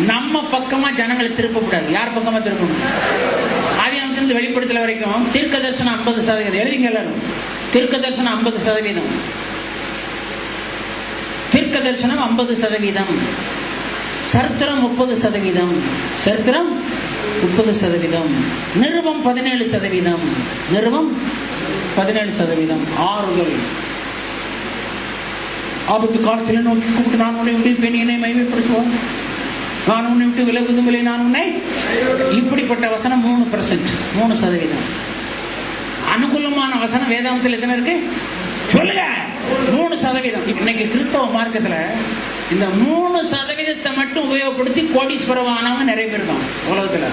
நம்ம பக்கமா ஜனங்களை திருப்பக்கூடாது. யார் பக்கமா திருப்பணும்? ஆதியாமத்திலிருந்து வெளிப்படுத்தல வரைக்கும் தீர்க்க தரிசனம் ஐம்பது சதவீதம். எழுதிங்க எல்லாரும். தீர்க்க தரிசனம் ஐம்பது சதவீதம். தீர்க்க தரிசனம் ஐம்பது சதவீதம். சரித்திரம் முப்பது சதவீதம். சரித்திரம் முப்பது சதவீதம். நிறுவம் பதினேழு சதவீதம். நிறுவம் பதினேழு சதவீதம். ஆறுதல் ஆபத்து காலத்தில் நோக்கி கூப்பிட்டு நான் உடைய விடுவிப்பேன் பெண்ணினை மைமைப்படுத்துவான் நான் உன்னை விட்டு விலகுதும் நான் உன்னை. இப்படிப்பட்ட வசனம் மூணு பர்சன்ட் மூணு சதவீதம். அனுகூலமான வசனம் வேதாந்தத்தில் எத்தனை இருக்கு? சொல்லுங்க. மூணு சதவீதம். இன்னைக்கு கிறிஸ்தவ மார்க்கத்துல இந்த மூணு சதவீதத்தை மட்டும் உபயோகப்படுத்தி கோடீஸ்வரம் ஆனவங்க நிறைய பேர் தான் உலகத்துல.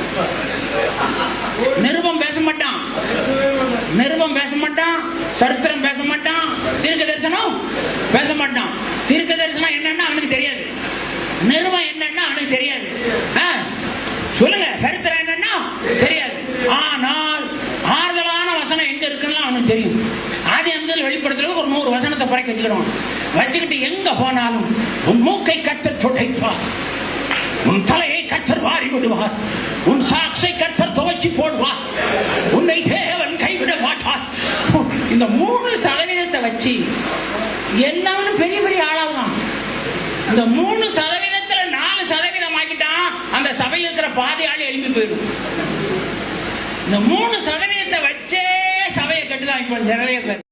நிருபம் பேச மாட்டான். நிருபம் பேச மாட்டான். சரித்திரம் பேச மாட்டான். தீர்க்க தரிசனம் பேச மாட்டான். தீர்க்க தரிசனம் என்னன்னா அவனுக்கு தெரியாது. நிருபம் என்னன்னா அவனுக்கு தெரியாது ஆ, சொல்லுங்க சரித்திரம் என்னன்னா தெரியாது ஆனால் ஆறுதலான வசனம் எங்க இருக்குன்னு தெரியும். ஆதி அந்த வெளிப்படுத்துறது ஒரு நூறு வசனத்தை பறக்க வச்சுக்கிறோம். வச்சுக்கிட்டு எங்க போனாலும் உன் மூக்கை கட்ட துடைப்பார். உன் தலையை கத்தர் வாரி விடுவார். உன் சாக்ஸை கத்தர் துவச்சி போடுவார். உன்னை தேவன் கைவிட மாட்டார். இந்த மூணு சதவீதத்தை வச்சு எல்லாரும் பெரிய பெரிய ஆளாகலாம். இந்த மூணு சதவீதத்துல நாலு சதவீதம் ஆக்கிட்டான் அந்த சபையில் இருக்கிற பாதி ஆள் எழுப்பி போயிடும். இந்த மூணு சதவீதத்தை வச்சு சபையை கட்டுதான் இப்ப நிறைய பேர்